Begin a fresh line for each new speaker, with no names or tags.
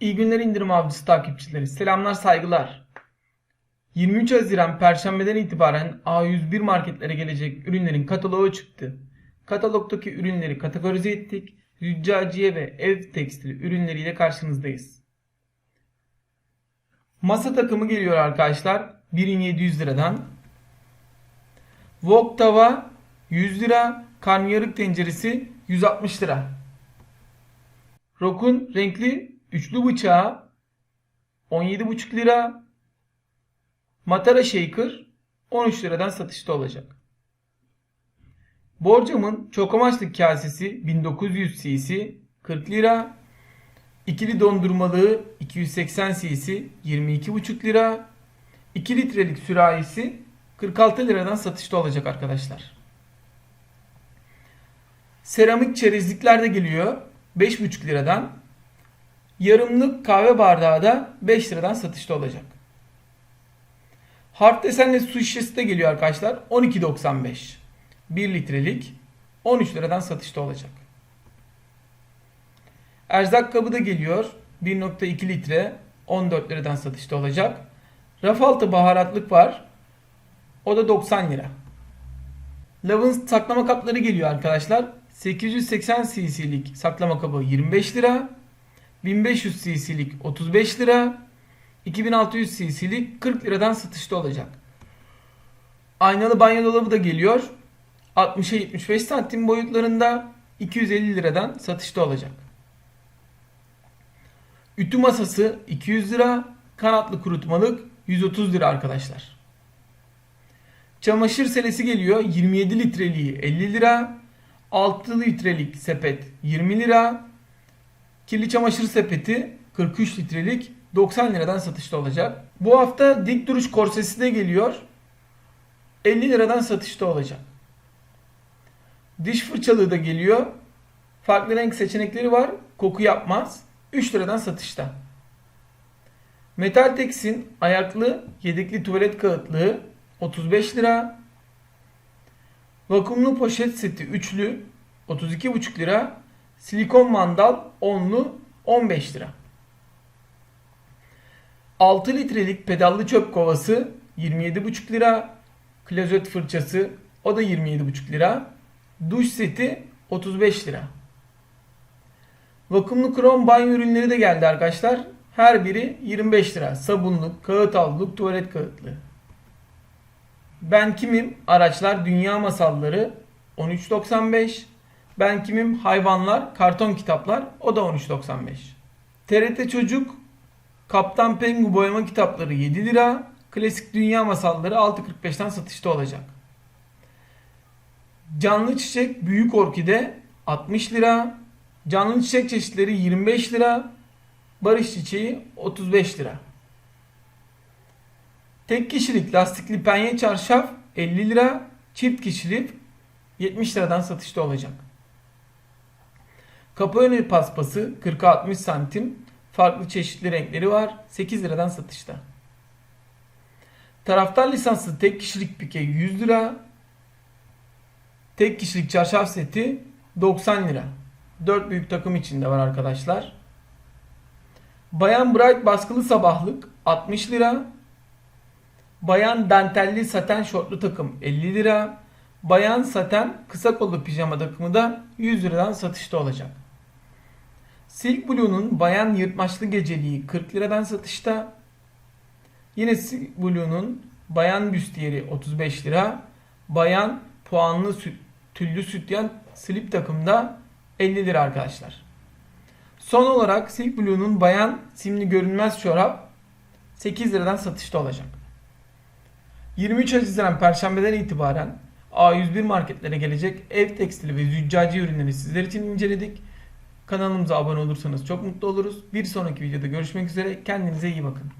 İyi günler indirim avcısı takipçileri. Selamlar saygılar. 23 Haziran Perşembeden itibaren A101 marketlere gelecek ürünlerin kataloğu çıktı. Katalogdaki ürünleri kategorize ettik. Züccaciye ve ev tekstili ürünleriyle karşınızdayız. Masa takımı geliyor arkadaşlar. 1700 liradan. Wok tava 100 lira. Karnıyarık tenceresi 160 lira. Rok'un renkli üçlü bıçağı 17,5 lira. Matara Shaker 13 liradan satışta olacak. Borcam'ın çok amaçlı kasesi 1900 cc 40 lira. İkili dondurmalığı 280 cc 22,5 lira. 2 litrelik sürahisi 46 liradan satışta olacak arkadaşlar. Seramik çerezlikler de geliyor 5,5 liradan. Yarımlık kahve bardağı da 5 liradan satışta olacak. Harf desenli su şişesi de geliyor arkadaşlar. 12.95. 1 litrelik 13 liradan satışta olacak. Erzak kabı da geliyor. 1.2 litre 14 liradan satışta olacak. Raf baharatlık var. O da 90 lira. Lav'ın saklama kapları geliyor arkadaşlar. 880 cc'lik saklama kabı 25 lira. 1500 cc'lik 35 lira. 2600 cc'lik 40 liradan satışta olacak. Aynalı banyo dolabı da geliyor. 60'a 75 santim boyutlarında 250 liradan satışta olacak. Ütü masası 200 lira. Kanatlı kurutmalık 130 lira arkadaşlar. Çamaşır selesi geliyor. 27 litreliği 50 lira. 6 litrelik sepet 20 lira. Kirli çamaşır sepeti 43 litrelik 90 liradan satışta olacak. Bu hafta dik duruş korsesi de geliyor. 50 liradan satışta olacak. Diş fırçalığı da geliyor. Farklı renk seçenekleri var. Koku yapmaz. 3 liradan satışta. Metal Tex'in ayaklı yedekli tuvalet kağıtlığı 35 lira. Vakumlu poşet seti üçlü 32,5 lira. Silikon mandal onlu 15 lira. 6 litrelik pedallı çöp kovası 27,5 lira. Klozet fırçası o da 27,5 lira. Duş seti 35 lira. Vakumlu krom banyo ürünleri de geldi arkadaşlar. Her biri 25 lira. Sabunluk, kağıt havluluk, tuvalet kağıtlığı. Ben kimim? Araçlar Dünya Masalları 13.95. Ben kimim? Hayvanlar, karton kitaplar o da 13.95. TRT Çocuk Kaptan Pengu boyama kitapları 7 lira. Klasik Dünya Masalları 6.45'ten satışta olacak. Canlı çiçek büyük orkide 60 lira. Canlı çiçek çeşitleri 25 lira. Barış çiçeği 35 lira. Tek kişilik lastikli penye çarşaf 50 lira. Çift kişilik 70 liradan satışta olacak. Kapı önü paspası 40-60 santim. Farklı çeşitli renkleri var. 8 liradan satışta. Taraftar lisanslı tek kişilik pike 100 lira. Tek kişilik çarşaf seti 90 lira. 4 büyük takım içinde var arkadaşlar. Bayan Bright baskılı sabahlık 60 lira. Bayan dantelli saten şortlu takım 50 lira. Bayan saten kısa kollu pijama takımı da 100 liradan satışta olacak. Silk Blue'nun bayan yırtmaçlı geceliği 40 liradan satışta. Yine Silk Blue'nun bayan büstiyeri 35 lira. Bayan puanlı süt, tüllü sütyen slip takımda 50 lira arkadaşlar. Son olarak Silk Blue'nun bayan simli görünmez çorap 8 liradan satışta olacak. 23 Haziran Perşembeden itibaren A101 marketlere gelecek ev tekstili ve züccaci ürünleri sizler için inceledik. Kanalımıza abone olursanız çok mutlu oluruz. Bir sonraki videoda görüşmek üzere. Kendinize iyi bakın.